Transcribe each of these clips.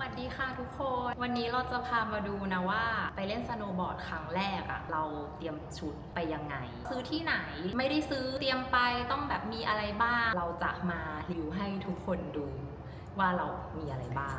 วัสดีค่ะทุกคน วันนี้เราจะพามาดูนะว่า ไปเล่นสโนว์บอร์ดครั้งแรกอะเราเตรียมชุดไปยังไง ซื้อที่ไหนไม่ได้ซื้อเตรียมไปต้องแบบมีอะไรบ้าง เราจะมารีวิวให้ทุกคนดูว่าเรามีอะไรบ้าง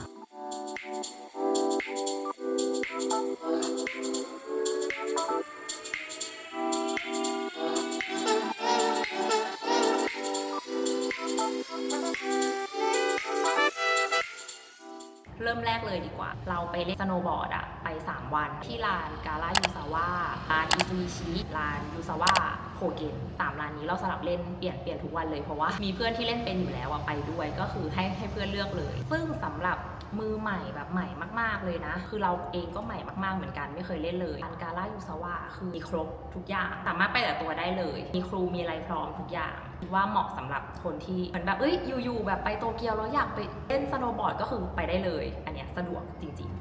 เริ่มแรกเลยดีกว่า เราไปเล่นสโนว์บอร์ดอะไป 3 วัน ที่ลานกาลายูซาวะลานอิซูมิชิลานยูซาวะโคเกนตามลานนี้เราสลับเล่นเปลี่ยนเปลี่ยนทุกวันเลยเพราะว่ามีเพื่อนที่เล่นเป็นอยู่แล้วอะไปด้วยก็คือให้ให้เพื่อนเลือกเลย ซึ่งสำหรับ มือใหม่แบบใหม่มาก ๆ เลยนะ คือเราเองก็ใหม่มาก ๆ เหมือนกันไม่เคยเล่นเลยลานกาลายูซาวะคือมีครบทุกอย่างสามารถไปแต่ตัวได้เลย มีครูมีอะไรพร้อมทุกอย่างคิดว่าเหมาะสำหรับคนที่เหมือนแบบเอ้ยอยู่ๆแบบไปโตเกียวแล้วอยากไปเล่นสโนว์บอร์ดก็คือไปได้เลย อันเนี้ยสะดวกจริง ๆ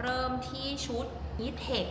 เริ่มที่ชุดฮีทเทค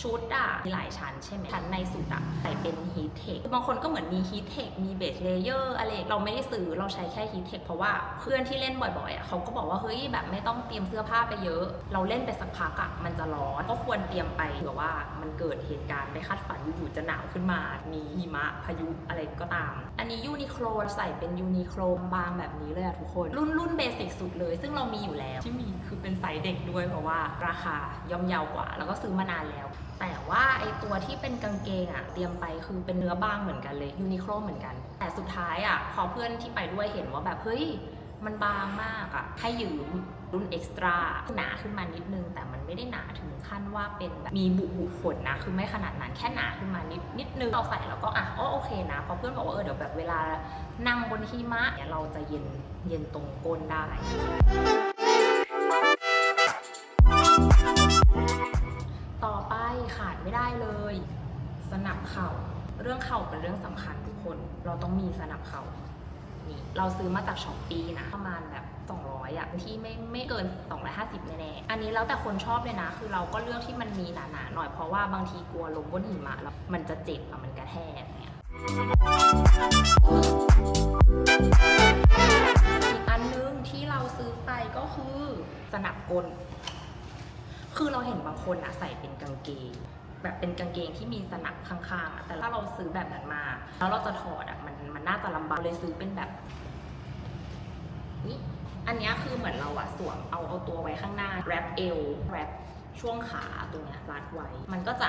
ชุดอะมีหลายชั้นใช่ไหมชั้นในสุดอะใส่เป็นฮีทเทคบางคนก็เหมือนมีฮีทเทคมีเบสเลเยอร์อะไรเราไม่ได้ซื้อเราใช้แค่ฮีทเทคเพราะว่าเพื่อนที่เล่นบ่อยๆอะเขาก็บอกว่าเฮ้ยแบบไม่ต้องเตรียมเสื้อผ้าไปเยอะ เราเล่นไปสักพักอะมันจะร้อนก็ควรเตรียมไปเผื่อว่ามันเกิดเหตุการณ์ไม่คาดฝันอยู่ๆจะหนาวขึ้นมา มีหิมะพายุอะไรก็ตาม อันนี้ยูนิโคลใส่เป็นยูนิโคลบางแบบนี้เลยอะทุกคน รุ่นรุ่นเบสิกสุดเลย ซึ่งเรามีอยู่แล้วที่มีคือเป็นไซส์เด็กด้วยเพราะว่าราคาย่อมเยาวกว่า แล้วก็ซื้อมานานแล้ว แต่ว่าไอตัวที่เป็นกางเกงอะเตรียมไปคือเป็นเนื้อบางเหมือนกันเลยยูนิโคลเหมือนกัน แต่สุดท้ายอะพอเพื่อนที่ไปด้วยเห็นว่าแบบเฮ้ยมันบางมากอะให้ยืมรุ่นเอ็กซ์ตร้าหนาขึ้นมานิดนึง แต่มันไม่ได้หนาถึงขั้นว่าเป็นแบบมีบุบุขนนะ คือไม่ขนาดนั้นแค่หนาขึ้นมานิดนิดนึงเราใส่แล้วก็อะอ๋อโอเคนะเพอเพื่อนบอกว่าเออเดี๋ยวแบบเวลานั่งบนหิมะเนี่ยเราจะเย็นเย็นตรงก้นได้ ไม่ได้เลย สนับเข่า เรื่องเข่าเป็นเรื่องสำคัญทุกคน เราต้องมีสนับเข่านี่เราซื้อมาจากช้อปปีนะประมาณแบบ 200อะที่ไม่ไม่เกิน 250 แน่ๆ อันนี้แล้วแต่คนชอบเลยนะ คือเราก็เลือกที่มันมีหนาๆหน่อยเพราะว่าบางทีกลัวล้มบนหิมะแล้วมันจะเจ็บอะมันกระแทกเนี่ยอีกอันนึงที่เราซื้อไปก็คือสนับกล คือเราเห็นบางคนอะใส่เป็นกางเกง แบบเป็นกางเกงที่มีสนับข้างๆอะแต่ถ้าเราซื้อแบบนั้นมา แล้วเราจะถอดอะมันมันน่าจะลำบากเลยซื้อเป็นแบบนี่อันนี้คือเหมือนเราอะสวมเอาเอาตัวไว้ข้างหน้าแรปเอวแรปช่วงขาตรงเนี้ยรัดไว้ มันก็จะ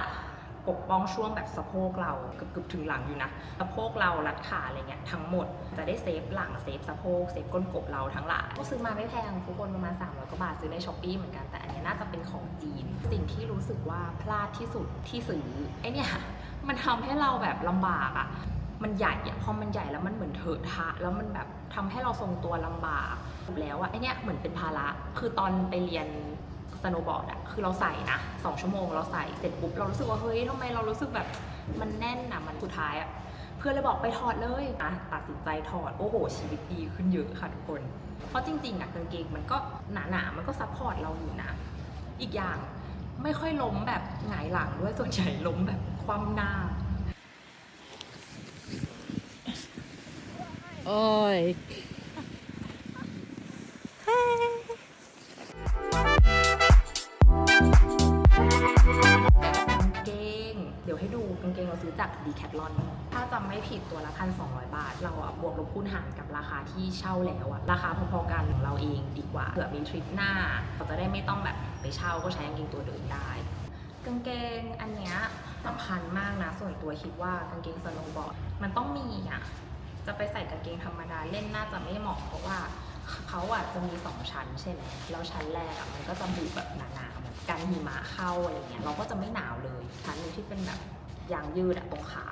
ปกป้องช่วงแบบสะโพกเราเกือบเกือบถึงหลังอยู่นะสะโพกเรารัดขาอะไรเงี้ยทั้งหมดจะได้เซฟหลังเซฟสะโพกเซฟก้นกบเราทั้งหลายก็ซื้อมาไม่แพงทุกคนประมาณ300กว่าบาทซื้อในช้อปปี้เหมือนกันแต่อันนี้น่าจะเป็นของจีน สิ่งที่รู้สึกว่าพลาดที่สุดที่ซื้อไอเนี่ยมันทำให้เราแบบลำบากอะมันใหญ่อะพอมันใหญ่แล้วมันเหมือนเถอะทะ แล้วมันแบบทำให้เราทรงตัวลำบากแล้วอะไอเนี้ยเหมือนเป็นภาระ คือตอนไปเรียน สโนว์บอร์ดอะคือเราใส่นะสองชั่วโมงเราใส่เสร็จปุ๊บเรารู้สึกว่าเฮ้ยทำไมเรารู้สึกแบบมันแน่นอะมันสุดท้ายอะเพื่อนเลยบอกไปถอดเลยอะตัดสินใจถอด โอ้โห ชีวิตดีขึ้นเยอะค่ะทุกคน เพราะจริงๆอะกางเกงมันก็หนาๆมันก็ซัพพอร์ตเราอยู่นะ อีกอย่างไม่ค่อยล้มแบบหงายหลังด้วยส่วนใหญ่ล้มแบบคว่ำหน้าโอ้ย ดีแคทลอน ถ้าจำไม่ผิดตัวละพันสองบาท เราอะบวกลบคูณหารกับราคาที่เช่าแล้วอะราคาพอๆกันของเราเองดีกว่าเผื่อมีทริปหน้าเราจะได้ไม่ต้องแบบไปเช่าก็ใช้กางเกงตัวเดิมได้กางเกงอันเนี้ยสำคัญมากนะ ส่วนตัวคิดว่ากางเกงสโนว์บอร์ดมันต้องมีอะจะไปใส่กางเกงธรรมดาเล่นน่าจะไม่เหมาะเพราะว่าเขาอะจะมีสองชั้นใช่ไหมแล้วชั้นแรกอะมันก็จะบุแบบหนาๆกันหิมะเข้าอะไรเงี้ยเราก็จะไม่หนาวเลยชั้นนึงที่เป็นแบบ ยางยืดอะตรงขา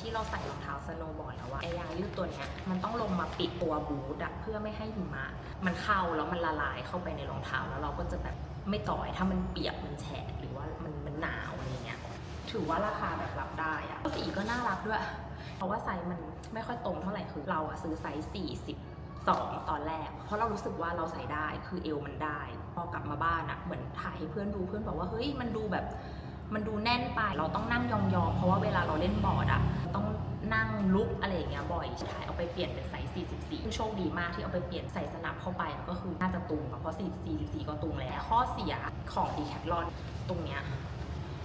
ที่เราใส่รองเท้าสโนว์บอร์ดแล้วอะไอยางยืดตัวเนี้ยมันต้องลงมาปิดตัวบูทอะเพื่อไม่ให้หิมะ มันเข้าแล้วมันละลายเข้าไปในรองเท้าแล้วเราก็จะแบบไม่จ่อยถ้ามันเปียกมันแฉะหรือว่ามันมันหนาวอะไรเงี้ยถือว่าราคาแบบรับได้อะสีก็น่ารักด้วย เพราะว่าไซส์มันไม่ค่อยตรงเท่าไหร่คือเราอะซื้อไซส์42ตอนแรก เพราะเรารู้สึกว่าเราใส่ได้คือเอวมันได้ พอกลับมาบ้านอะเหมือนถ่ายให้เพื่อนดูเพื่อนบอกว่าเฮ้ยมันดูแบบ มันดูแน่นไป เราต้องนั่งยองๆ เพราะว่าเวลาเราเล่นบอร์ดอะต้องนั่งลุกอะไรอย่างเงี้ยบ่อยสุดท้ายเอาไปเปลี่ยนเป็นไซส์44โชคดีมากที่เอาไปเปลี่ยนใส่สนับเข้าไปก็คือน่าจะตุงเพราะ44ก็ตุงแล้วข้อเสียของดีแคทลอนตรงเนี้ย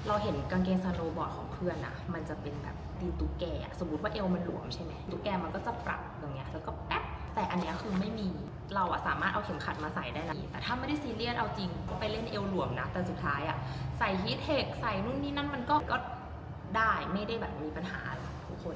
เราเห็นกางเกงสโนว์บอร์ดของเพื่อนอะมันจะเป็นแบบตีนตุ๊กแกะสมมติว่าเอวมันหลวมใช่ไหมตุ๊กแกมันก็จะปรับอย่างเงี้ยแล้วก็แป๊บแต่อันเนี้ยคือไม่มี เราอะสามารถเอาเข็มขัดมาใส่ได้นะแต่ถ้าไม่ได้ซีเรียสเอาจริงก็ไปเล่นเอวหลวมนะ แต่สุดท้ายอะใส่ฮีทเทคใส่นู่นนี่นั่นมันก็ก็ได้ไม่ได้แบบมีปัญหาทุกคน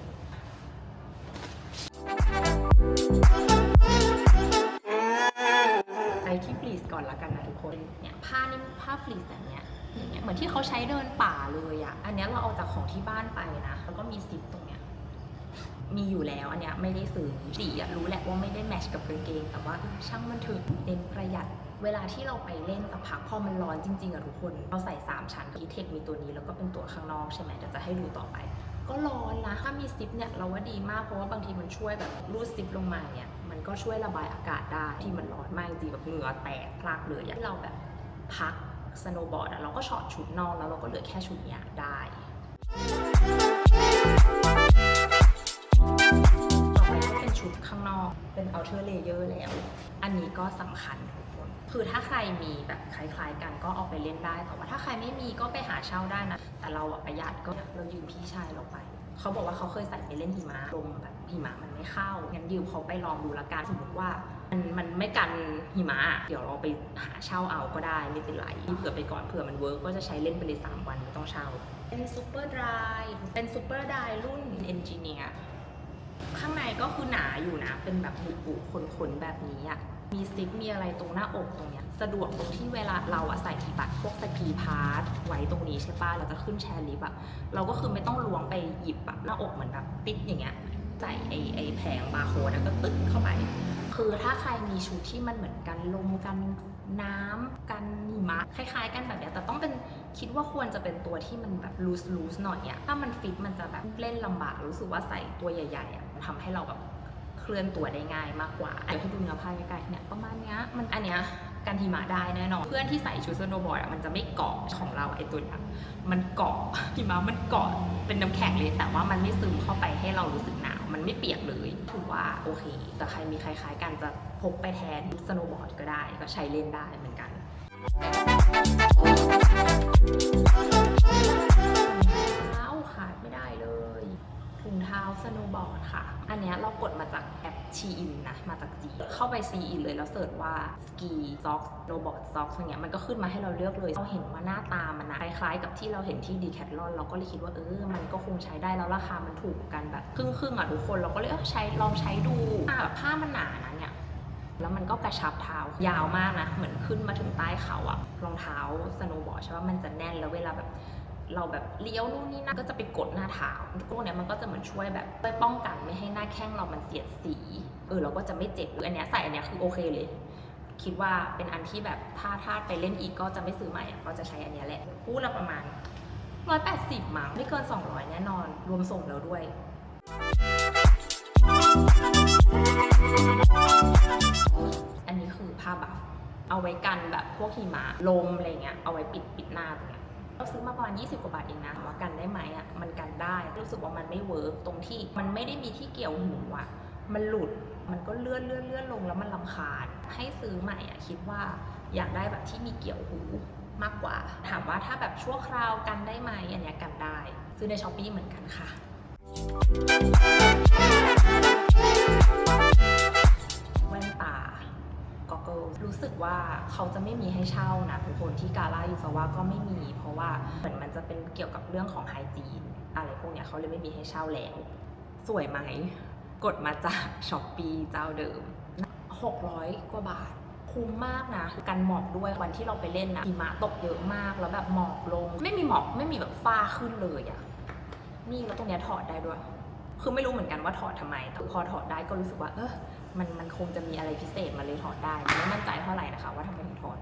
ไปที่ฟรีสก่อนละกันนะทุกคนเนี่ยผ้านี่ผ้าฟรีสแบบเนี้ยอย่างเงี้ยเหมือนที่เขาใช้เดินป่าเลยอะอันเนี้ยเราเอาจากของที่บ้านไปนะแล้วก็มีซิปตรง มีอยู่แล้วอันเนี้ยไม่ได้ซื้อสีอะรู้แหละว่าไม่ได้แมทชกับกางเกง แต่ว่าช่างมันเถึงเน้นประหยัด เวลาที่เราไปเล่นสักพักพอมันร้อนจริงๆอะทุกคน เราใส่ 3 ชั้นพีเทคมีตัวนี้แล้วก็เป็นตัวข้างนอกใช่ไหมเดี๋ยวจะให้ดูต่อไป ก็ร้อนนะถ้ามีซิปเนี่ยเราว่าดีมากเพราะว่าบางทีมันช่วยแบบรูดซิปลงมาเนี่ยมันก็ช่วยระบายอากาศได้ที่มันร้อนมากจริงๆแบบเหงื่อแตกพลากเลยะที่เราแบบพักสโนว์บอร์ดอะเราก็ช็อตชุดนอกแล้วเราก็เหลือแค่ชุดเนี้ยได้ อไปก็เป็นชุดข้างนอกเป็น outer layer แล้ว อันนี้ก็สำคัญทุกคน คือถ้าใครมีแบบคล้ายๆ กันก็เอาไปเล่นได้ แต่ว่าถ้าใครไม่มีก็ไปหาเช่าได้นะ แต่เราอะประหยัดก็เรายืมพี่ชายเราไป เขาบอกว่าเขาเคยใส่ไปเล่นหิมะลมแบบหิมะมันไม่เข้า งั้นยืมเขาไปลองดูละกัน สมมติว่ามันมันไม่กันหิมะ เดี๋ยวเราไปหาเช่าเอาก็ได้ไม่เป็นไรเผื่อไปก่อนเผื่อมันเวิร์กก็จะใช้เล่นไปเลยสามวันไม่ต้องเช่า เป็นซูเปอร์ดรายเป็นซูเปอร์ดรายรุ่นเอนจิเนียร์ ข้างในก็คือหนาอยู่นะ เป็นแบบบุบุขนๆแบบนี้อะมีซิปมีอะไรตรงหน้าอกตรงเนี้ยสะดวกตรงที่เวลาเราอะใส่ที่ตัดพวกสกีพาร์ทไว้ตรงนี้ใช่ปะเราจะขึ้นแชร์ลิฟต์อะเราก็คือไม่ต้องล้วงไปหยิบอะหน้าอกเหมือนแบบติดอย่างเงี้ยใส่ไอ้ไอ้แผงบาร์โค้ดแล้วก็ตึ๊ดเข้าไป คือถ้าใครมีชุดที่มันเหมือนกันลมกัน น้ำกันหิมะคล้าย ๆ กันแบบเนี้ยแต่ต้องเป็นคิดว่าควรจะเป็นตัวที่มันแบบ loose loose หน่อยอะถ้ามันฟิตมันจะแบบเล่นลำบากรู้สึกว่าใส่ตัวใหญ่ๆอะทำให้เราแบบเคลื่อนตัวได้ง่ายมากกว่าเดี๋ยวให้ดูเนื้อผ้าใกล้ๆเนี่ยประมาณเนี้ยมันอันเนี้ยกันหิมะได้แน่นอน เพื่อนที่ใส่ชุดสโนว์บอร์ดอะมันจะไม่เกาะของเราไอตัวเนี้ยมันเกาะหิมะมันเกาะเป็นน้ำแข็งเลย แต่ว่ามันไม่ซึมเข้าไปให้เรารู้สึกหนาว มันไม่เปียกเลยถือว่าโอเค แต่ใครมีคล้ายๆ กันจะพกไปแทนสโนว์บอร์ดก็ได้ ก็ใช้เล่นได้เหมือนกัน ชีอินนะมาจากจีเข้าไปซีอินเลยแล้วเสิร์ชว่าสกีซ็อกโนบอร์ดซ็อกอย่างเงี้ยมันก็ขึ้นมาให้เราเลือกเลยเราเห็นว่าหน้าตามันนะคล้ายๆกับที่เราเห็นที่ดีแคทลอนเราก็เลยคิดว่าเออมันก็คงใช้ได้แล้วราคามันถูกกันแบบครึ่งๆอะทุกคนเราก็เลยเออใช้ลองใช้ดูอ่าแบบผ้ามันหนานะเนี่ยแล้วมันก็กระชับเท้ายาวมากนะ เหมือนขึ้นมาถึงใต้เขาอะรองเท้าสโนว์บอร์ดใช่ว่ามันจะแน่นแล้วเวลาแบบ เราแบบเลี้ยวนู่นนี่นั่นก็จะไปกดหน้าเท้าพวกเนี้ยมันก็จะเหมือนช่วยแบบช่วยป้องกันไม่ให้หน้าแข้งเรามันเสียดสีเออเราก็จะไม่เจ็บหรืออันเนี้ยใส่อันเนี้ยคือโอเคเลย คิดว่าเป็นอันที่แบบถ้าถ้าไปเล่นอีกก็จะไม่ซื้อใหม่ก็จะใช้อันเนี้ยแหละพูดละประมาณ180มั้งไม่เกิน200แน่นอน รวมส่งแล้วด้วยอันนี้คือผ้าบัฟเอาไว้กันแบบพวกหิมะลมอะไรเงี้ยเอาไว้ปิดปิดหน้าตรงเนี้ย ราซื้อมาประมาณ 20 กว่าบาทเองนะถามว่ากันได้ไหมอะมันกันได้รู้สึกว่ามันไม่เวิร์กตรงที่มันไม่ได้มีที่เกี่ยวหูอะมันหลุดมันก็เลื่อนเลื่อนเลื่อนลงแล้วมันลำคาญให้ซื้อใหม่อะคิดว่าอยากได้แบบที่มีเกี่ยวหูมากกว่า ถามว่าถ้าแบบชั่วคราวกันได้ไหมอันนี้กันได้ ซื้อในช้อปปี้เหมือนกันค่ะ รู้สึกว่าเขาจะไม่มีให้เช่านะทุกคนที่กาล่ายูซาว่าก็ไม่มี เพราะว่าเหมือนมันจะเป็นเกี่ยวกับเรื่องของไฮจีนอะไรพวกเนี้ยเขาเลยไม่มีให้เช่าแล้ว สวยไหม กดมาจากช้อปปีเจ้าเดิม 600 กว่าบาทคุ้มมากนะกันหมอกด้วยวันที่เราไปเล่นนะหิมะตกเยอะมากแล้วแบบหมอกลง ไม่มีหมอกไม่มีแบบฟ้าขึ้นเลยอะนี่แล้วตรงเนี้ยถอดได้ด้วย คือไม่รู้เหมือนกันว่าถอดทำไมแต่พอถอดได้ก็รู้สึกว่า เออมันมันคงจะมีอะไรพิเศษมาเลยถอดได้ไม่มั่นใจเท่าไหร่นะคะ ว่าทำไมถึงถอด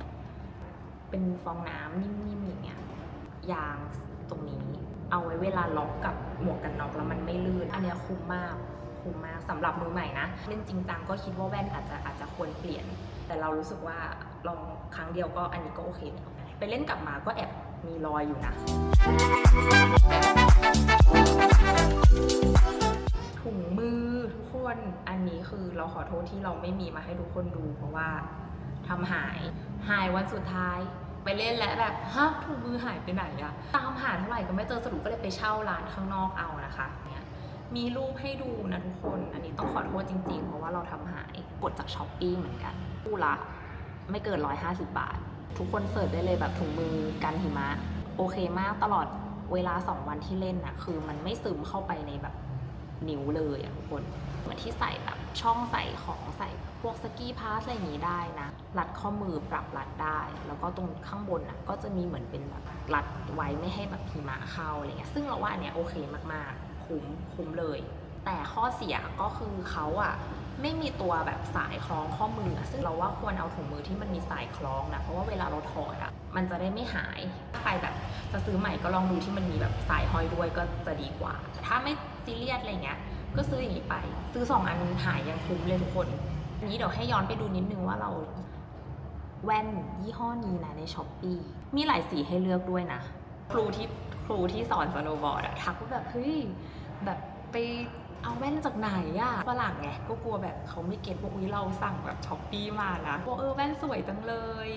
เป็นฟองน้ำนิ่มๆอย่างเงี้ยยางตรงนี้ เอาไว้เวลาล็อกกับหมวกกันน็อกแล้วมันไม่ลื่น อันนี้คุ้มมากคุ้มมากสำหรับมือใหม่นะเล่นจริงจังก็คิดว่าแว่นอาจจะอาจจะควรเปลี่ยน แต่เรารู้สึกว่าลองครั้งเดียวก็อันนี้ก็โอเคแล้วไปเล่นกลับมาก็แอบมีรอยอยู่นะ ถุงมือทุกคนอันนี้คือเราขอโทษที่เราไม่มีมาให้ทุกคนดู เพราะว่าทำหายหายวันสุดท้ายไปเล่นแล้วแบบฮะถุงมือหายไปไหนอะตามหาเท่าไหร่ก็ไม่เจอสรุปก็เลยไปเช่าร้านข้างนอกเอานะคะเนี่ยมีรูปให้ดูนะทุกคน อันนี้ต้องขอโทษจริงๆ เพราะว่าเราทำหายกดจากช้อปปี้เหมือนกันคู่ละไม่เกิน 150 บาท ทุกคนเสิร์ชได้เลยแบบถุงมือกันหิมะ โอเคมากตลอดเวลา 2 วันที่เล่นนะคือมันไม่ซึมเข้าไปในแบบ นิ้วเลยอะทุกคนเหมือนที่ใส่แบบช่องใส่ของใส่พวกสกีพาสอะไรอย่างนี้ได้นะ รัดข้อมือปรับรัดได้ แล้วก็ตรงข้างบนน่ะก็จะมีเหมือนเป็นแบบรัดไว้ไม่ให้แบบหิมะเข้าอะไรเงี้ย ซึ่งเราว่าอันเนี้ยโอเคมากๆ คุ้มคุ้มเลย แต่ข้อเสียก็คือเขาอะไม่มีตัวแบบสายคล้องข้อมือ ซึ่งเราว่าควรเอาถุงมือที่มันมีสายคล้องนะเพราะว่าเวลาเราถอดอะมันจะได้ไม่หายถ้าใครแบบจะซื้อใหม่ก็ลองดูที่มันมีแบบสายห้อยด้วยก็จะดีกว่า ถ้าไม่ ซีเรียสอะไรเงี้ยก็ซื้ออย่างนี้ไป ซื้อสองอันหายยังคุ้มเลยทุกคนอันนี้เดี๋ยวให้ย้อนไปดูนิดนึงว่าเราแว่นยี่ห้อนี้นะในช้อปปีมีหลายสีให้เลือกด้วยนะ ครูที่ครูที่สอนสโนว์บอร์ดอะทักว่าแบบเฮ้ยแบบไปเอาแว่นจากไหนอะฝรั่งไงก็กลัวแบบเขาไม่เก็ตว่าอุ้ยเราสั่งแบบช้อปปี้มานะบอกเออแว่นสวยจังเลย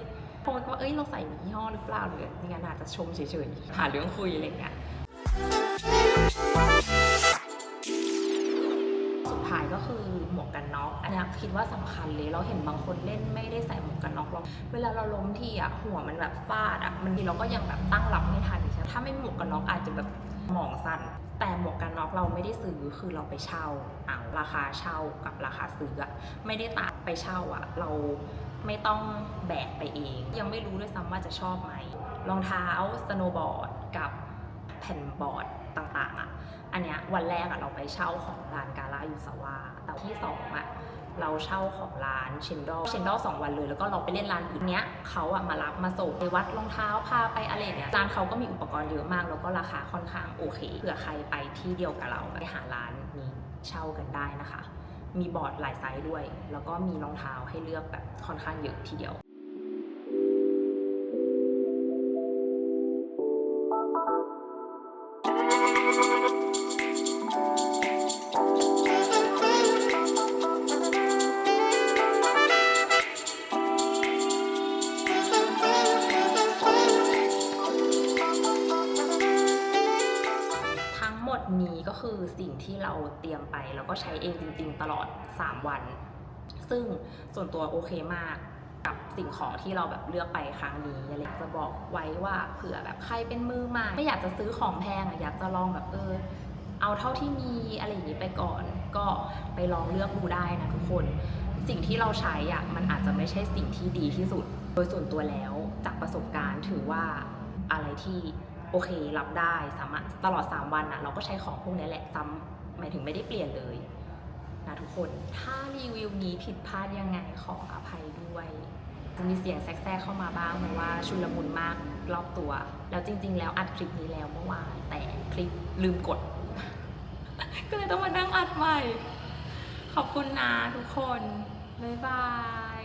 โพสต์ว่าเอ้ยเราใส่ยี่ห้อหรือเปล่าหรือยังไงอาจจะชมเฉยๆหาเรื่องคุยอะไรเงี้ยายก็คือหมวกกันน็อกอันนี้คิดว่าสำคัญเลยเราเห็นบางคนเล่นไม่ได้ใส่หมวกกันน็อกหรอกเวลาเราล้มทีอะหัวมันแบบฟาดอะมันดีเราก็ยังแบบตั้งรับไม่ทันใช่ไหมถ้าไม่หมวกกันน็อกอาจจะแบบหมองสั้นแต่หมวกกันน็อกเราไม่ได้ซื้อคือเราไปเช่าเอาราคาเช่ากับราคาซื้ออะไม่ได้ต่างไปเช่าอะ เราไม่ต้องแบกไปเอง ยังไม่รู้ด้วยซ้ำว่าจะชอบไหมรองเท้าสโนว์บอร์ดกับ แผ่นบอร์ดต่างๆอะ อันเนี้ยวันแรกอะเราไปเช่าของร้านกาลายูซาวาแต่ที่สองอะเราเช่าของร้านเชนดอลเชนดอลสองวันเลย แล้วก็เราไปเล่นร้านอื่นเนี้ยเขาอะมารับมาส่งไปวัดรองเท้าพาไปอะไรเงี้ยร้านเขาก็มีอุปกรณ์เยอะมาก แล้วก็ราคาค่อนข้างโอเคเผื่อใครไปที่เดียวกับเราไปหาร้านนี้เช่ากันได้นะคะ มีบอร์ดหลายไซส์ด้วย แล้วก็มีรองเท้าให้เลือกแบบค่อนข้างเยอะทีเดียว ก็ใช้เองจริง ๆ ตลอด 3 วัน ซึ่งส่วนตัวโอเคมากกับสิ่งของที่เราแบบเลือกไปครั้งนี้อะไรจะบอกไว้ว่าเผื่อแบบใครเป็นมือใหม่ไม่อยากจะซื้อของแพงอะอยากจะลองแบบเออเอาเท่าที่มีอะไรอย่างนี้ไปก่อน ก็ไปลองเลือกดูได้นะทุกคน สิ่งที่เราใช้อะมันอาจจะไม่ใช่สิ่งที่ดีที่สุด โดยส่วนตัวแล้วจากประสบการณ์ถือว่าอะไรที่โอเครับได้สามารถตลอด 3 วันอะเราก็ใช้ของพวกนี้แหละซ้ำ หมายถึงไม่ได้เปลี่ยนเลยนะทุกคน ถ้ารีวิวนี้ผิดพลาดยังไงขออภัยด้วยจะมีเสียงแทรกๆเข้ามาบ้างเพราะว่าชุลมุนมากรอบตัว แล้วจริง ๆ แล้วอัดคลิปนี้แล้วเมื่อวานแต่คลิปลืมกด ก็เลยต้องมานั่งอัดใหม่ ขอบคุณนะทุกคน บ๊ายบาย